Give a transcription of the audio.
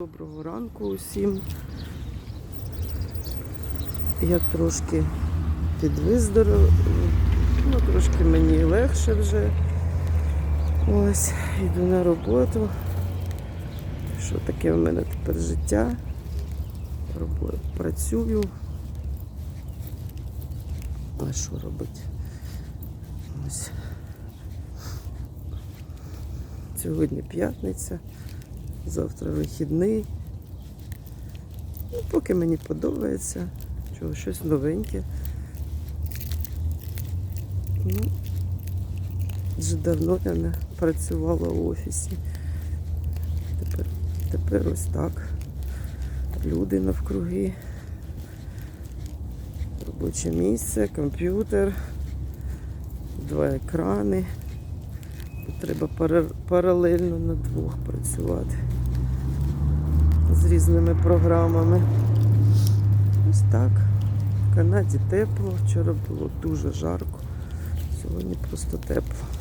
Доброго ранку усім. Я трошки підвиздоровила, ну трошки мені легше вже. Ось, йду на роботу. Що таке в мене тепер життя? Працюю. А що робити? Ось. Сьогодні п'ятниця. Завтра вихідний. Ну, поки мені подобається. Чого, щось новеньке. Ну, вже давно я не працювала в офісі. Тепер, тепер ось так. Люди навкруги. Робоче місце, комп'ютер, два екрани. Треба паралельно на двох працювати з різними програмами. Ось так. В Канаді тепло. Вчора було дуже жарко. Сьогодні просто тепло.